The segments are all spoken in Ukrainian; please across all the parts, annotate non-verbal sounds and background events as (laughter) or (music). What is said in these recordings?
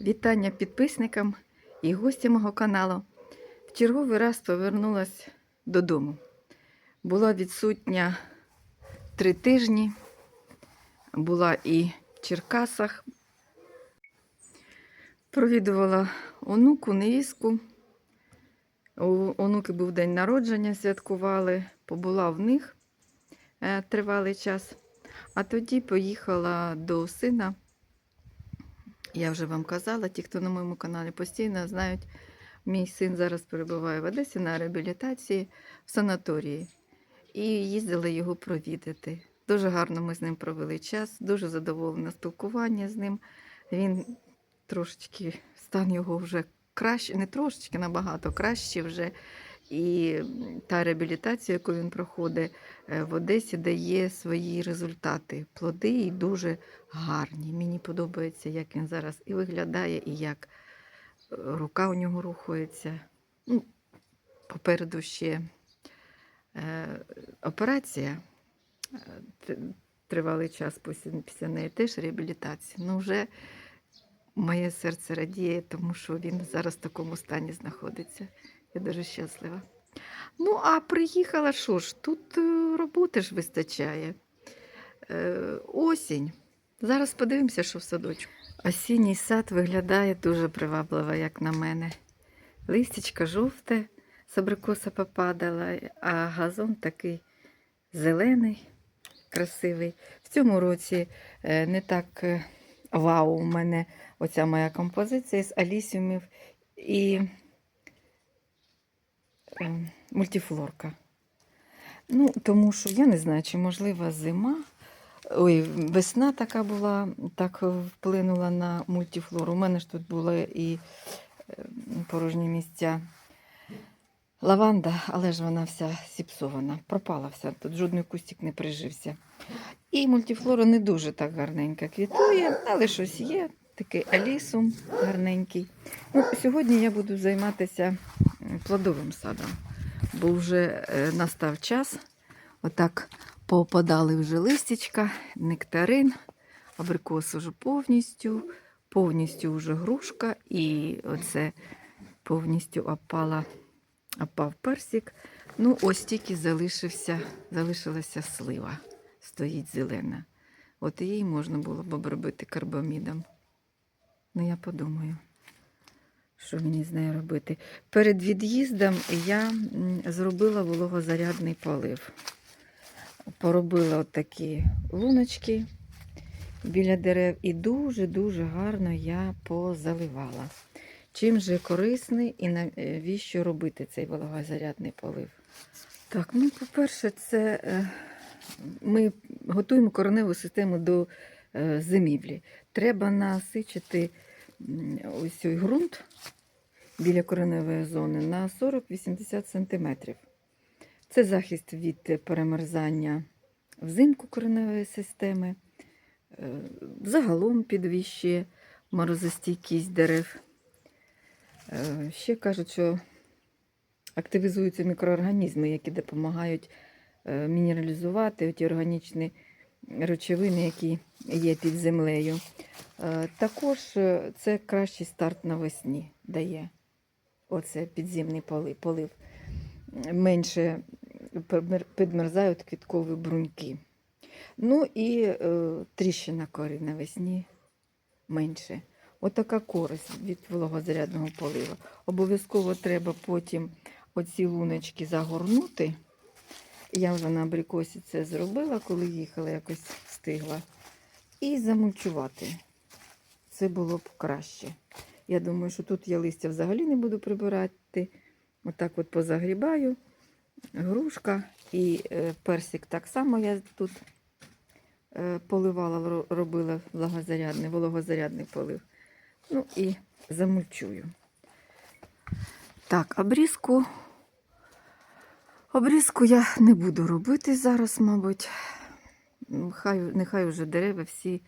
Вітання підписникам і гостям мого каналу. В черговий раз повернулася додому. Була відсутня три тижні, була і в Черкасах, провідувала онуку, невістку. У онуки був день народження, святкували, побула в них е, тривалий час. А тоді поїхала до сина. Я вже вам казала, ті, хто на моєму каналі постійно знають, мій син зараз перебуває в Одесі на реабілітації в санаторії. І їздила його провідати. Дуже гарно ми з ним провели час, дуже задоволена спілкування з ним. Він трошечки, стан його вже краще, не трошечки, набагато краще вже. І та реабілітація, яку він проходить е, в Одесі, дає свої результати. Плоди і дуже гарні. Мені подобається, як він зараз і виглядає, і як е, рука у нього рухається. Ну, попереду ще е, операція. Тривалий час після неї теж реабілітація. Ну, вже моє серце радіє, тому що він зараз в такому стані знаходиться. Я дуже щаслива. Ну, а приїхала, що ж, тут е, роботи ж вистачає. Е, осінь. Зараз подивимося, що в садочку. Осінній сад виглядає дуже привабливо, як на мене. Листячко жовте, з абрикоса попадала, а газон такий зелений, красивий. В цьому році е, не так вау у мене оця моя композиція з алісіумів і мультифлорка. Ну, тому що я не знаю, чи можлива зима. Ой, весна така була, так вплинула на мультифлору. У мене ж тут були і е, порожні місця. Лаванда, але ж вона вся зіпсована, пропала вся, тут жодний кустик не прижився. І мультифлора не дуже так гарненько квітує, але щось є, такий алісум гарненький. Ну, сьогодні я буду займатися плодовим садом, бо вже е, настав час. Отак поопадали вже листячка, нектарин, абрикос уже повністю, повністю вже грушка, і оце повністю опала, опав персик. Ну, ось тільки залишився, залишилася слива, стоїть зелена. От її можна було б обробити карбамідом. Ну, я подумаю, що мені з нею робити. Перед від'їздом я зробила вологозарядний полив. Поробила от такі луночки біля дерев і дуже-дуже гарно я позаливала. Чим же корисний і навіщо робити цей вологозарядний полив? Так, ну, по-перше, це е, ми готуємо кореневу систему до е, зимівлі. Треба насичити ось цей ґрунт біля кореневої зони на 40-80 см. Це захист від перемерзання взимку кореневої системи, е, загалом підвищує морозостійкість дерев. Е, Ще кажуть, що активізуються мікроорганізми, які допомагають е, мінералізувати ті органічні речовини, які є під землею. Е, Також е, це кращий старт навесні дає. Оце підземний полив. Менше підмерзають квіткові бруньки. Ну і е, тріщина кори навесні менше. Отака користь від вологозарядного полива. Обов'язково треба потім оці луночки загорнути. Я вже на абрикосі це зробила, коли їхала, якось встигла. І замульчувати. Це було б краще. Я думаю, що тут я листя взагалі не буду прибирати. Отак от позагрібаю. Грушка і е, персик так само я тут е, поливала, робила вологозарядний, вологозарядний полив. Ну і замульчую. Так, обрізку. Обрізку я не буду робити зараз, мабуть. Хай, нехай вже дерева всі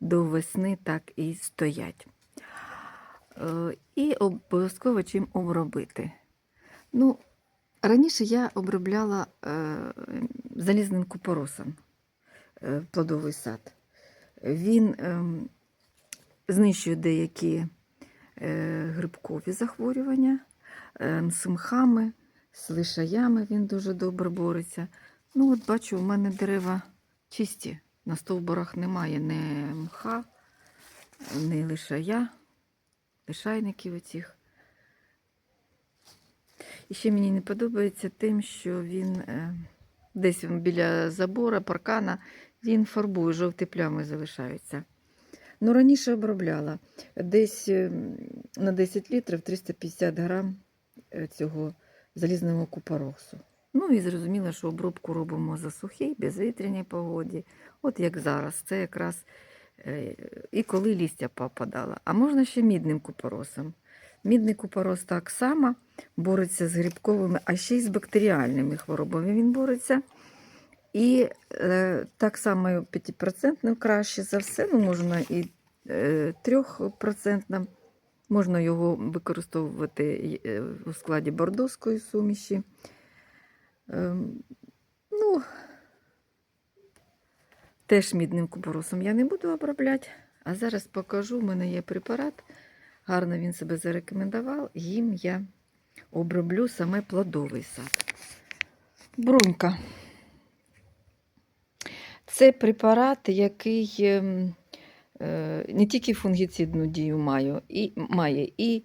до весни так і стоять. Е, І обов'язково чим обробити. Ну, раніше я обробляла е, залізним купоросом е, плодовий сад. Він ем, знищує деякі грибкові захворювання, е, з лишаями він дуже добре бореться. Ну, от бачу, у мене дерева чисті. На стовбурах немає ні мха, ні лишая, лишайників оцих. І ще мені не подобається тим, що він е, десь він біля забора, паркана, він фарбує, жовті плями залишаються. Ну, раніше обробляла десь на 10 літрів 350 грам е, цього залізного купоросу. Ну і зрозуміло, що обробку робимо за сухій, безвітряній погоді. От як зараз. Це якраз е, і коли листя попадало. А можна ще мідним купоросом. Мідний купорос так само бореться з грибковими, а ще й з бактеріальними хворобами він бореться. І е, так само 5% краще за все, ну можна і е, 3%. Можна його використовувати е, у складі бордоської суміші. Ем, ну, теж мідним купоросом я не буду обробляти. А зараз покажу, у мене є препарат. Гарно він себе зарекомендував. Їм я оброблю саме плодовий сад. Брунька. Це препарат, який ем, не тільки фунгіцидну дію має, і, має, і,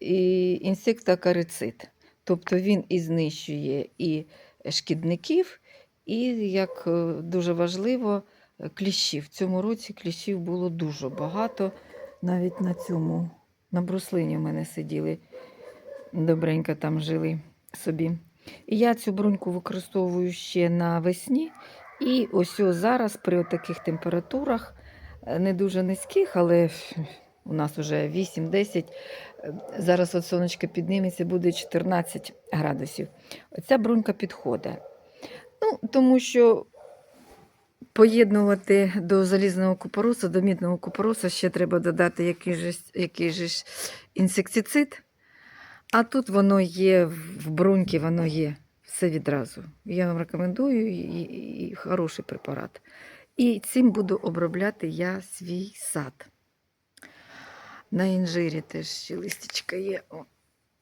і інсектокарицид. Тобто він і знищує і шкідників, і, як е, дуже важливо, е, кліщів. В цьому році кліщів було дуже багато. Навіть на цьому, на бруслині в мене сиділи, добренько там жили собі. І я цю бруньку використовую ще навесні. І ось зараз при таких температурах, е, не дуже низьких, але у нас вже 8-10, е, зараз от сонечко підніметься, буде 14 градусів. Оця брунька підходить. Ну, тому що поєднувати до залізного купоросу, до мідного купороса ще треба додати який же, який же інсектицид. А тут воно є в бруньці, воно є все відразу. Я вам рекомендую і, і, і хороший препарат. І цим буду обробляти я свій сад. На інжирі теж ще листячка є. О,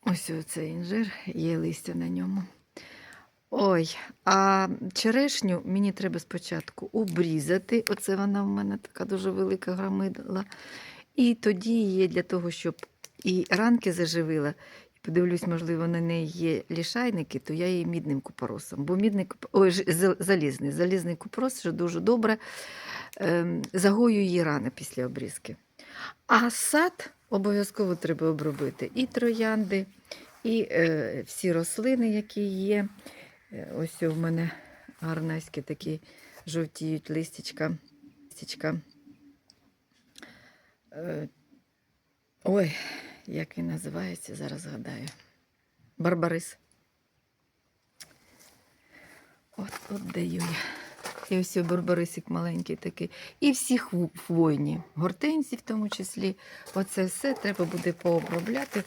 Ось оцей інжир, є листя на ньому. Ой, а черешню мені треба спочатку обрізати. Оце вона в мене така дуже велика громила. І тоді її для того, щоб і ранки заживила, подивлюсь, можливо, на неї є лішайники, то я її мідним купоросом. Бо мідний. Ой, залізний. Залізний купорос що дуже добре ем, загоює її рани після обрізки. А сад обов'язково треба обробити і троянди, і е, всі рослини, які є. Е, Ось у мене гарнеські такі жовтіють листячка. листячка. Е, Ой, як він називається, зараз згадаю. Барбарис. От, от даю я. І ось барбарисик маленький такий. І всі хвойні, гортензії в тому числі. Оце все треба буде пообробляти.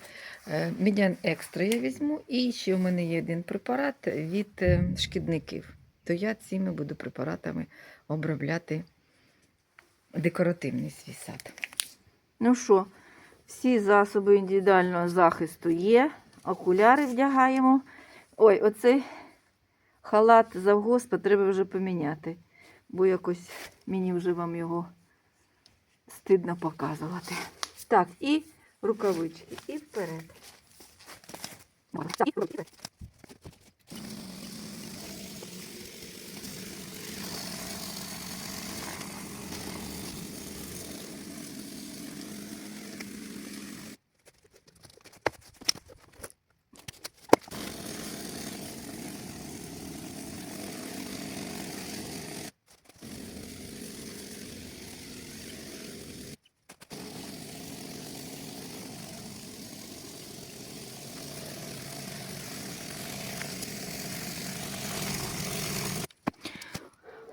Е, Медян екстра я візьму. І ще в мене є один препарат від е, шкідників. То я цими буду препаратами обробляти декоративний свій сад. Ну що, всі засоби індивідуального захисту є. Окуляри вдягаємо. Ой, оцей халат завгоспа треба вже поміняти, бо якось мені вже вам його стидно показувати. Так, і рукавички, і вперед.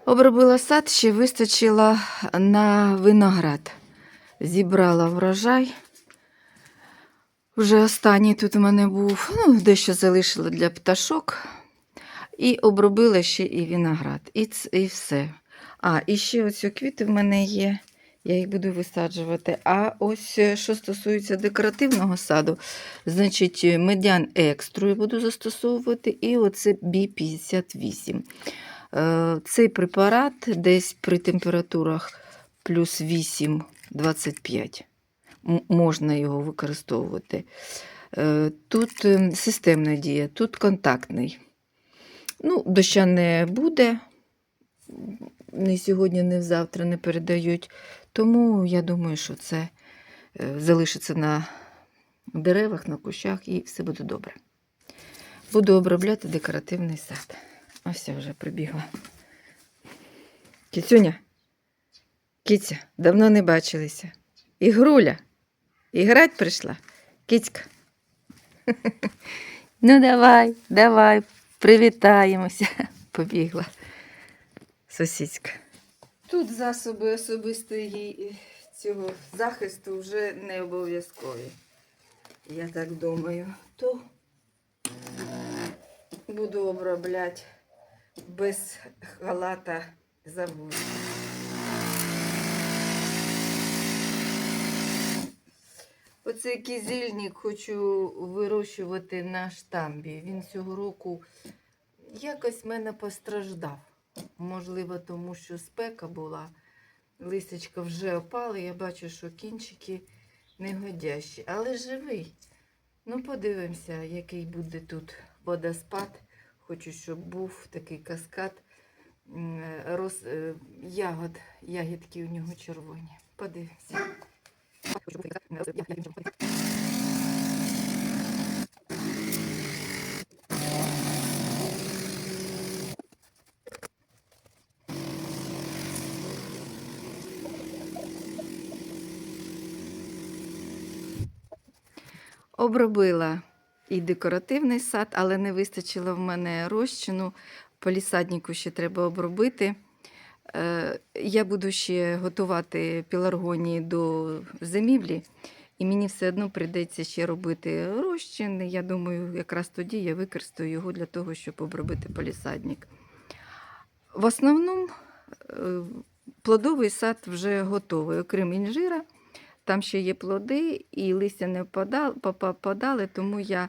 Обробила сад, ще вистачило на виноград. Зібрала врожай. Вже останній тут у мене був, ну, дещо залишила для пташок. І обробила ще і виноград. І, ц- і все. А, і ще оці квіти в мене є. Я їх буду висаджувати. А ось е, що стосується декоративного саду, значить, е, медян екстру я буду застосовувати, і оце B58. Е, Цей препарат десь при температурах плюс 8-25 можна його використовувати. Е, Тут е, системна дія, тут контактний. Ну, доща не буде. Ні сьогодні, ні завтра не передають. Тому я думаю, що це залишиться на деревах, на кущах і все буде добре. Буду обробляти декоративний сад. Ось я вже прибігла. Кіцюня, кіця, давно не бачилися. І груля. І грать прийшла. Кіцька. (laughs) Ну, давай, давай, привітаємося. (laughs) Побігла сусідська. Тут засоби особистої цього захисту вже не обов'язкові. Я так думаю. То буду обробляти без халата заводу. Оцей кізильник хочу вирощувати на штамбі. Він цього року якось мене постраждав. Можливо, тому що спека була, листячка вже опали. Я бачу, що кінчики негодящі, але живий. Ну, подивимося, який буде тут водоспад. Хочу, щоб був такий каскад роз, е, ягод, ягідки у нього червоні. Подивимося. Обробила і декоративний сад, але не вистачило в мене розчину. Полісаднику ще треба обробити. Е, Я буду ще готувати піларгонії до зимівлі, і мені все одно прийдеться ще робити розчин. Я думаю, якраз тоді я використаю його для того, щоб обробити полісадник. В основному е, плодовий сад вже готовий, окрім інжира. Там ще є плоди, і листя не попадали, тому я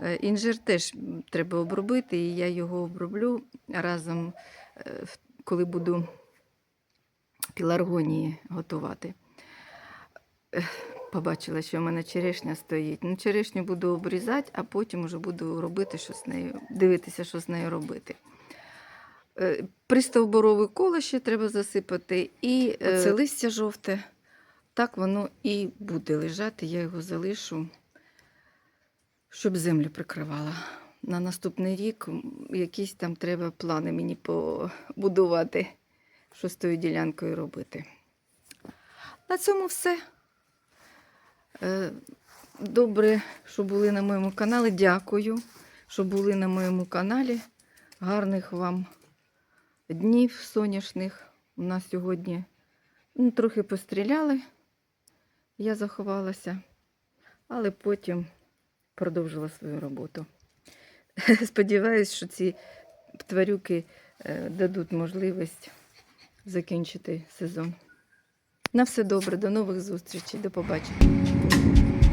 е, інжир теж треба обробити, і я його оброблю разом, е, коли буду піларгонії готувати. Побачила, що в мене черешня стоїть. Ну, черешню буду обрізати, а потім вже буду робити, що з нею, дивитися, що з нею робити. Е, Пристовборове коло ще треба засипати, і це листя жовте. Так воно і буде лежати. Я його залишу, щоб землю прикривала. На наступний рік якісь там треба плани мені побудувати, що з тою ділянкою робити. На цьому все. Е, Добре, що були на моєму каналі. Дякую, що були на моєму каналі. Гарних вам днів сонячних. У нас сьогодні ну, трохи постріляли. Я заховалася, але потім продовжила свою роботу. (laughs) Сподіваюсь, що ці тварюки е, дадуть можливість закінчити сезон. На все добре, до нових зустрічей, до побачення.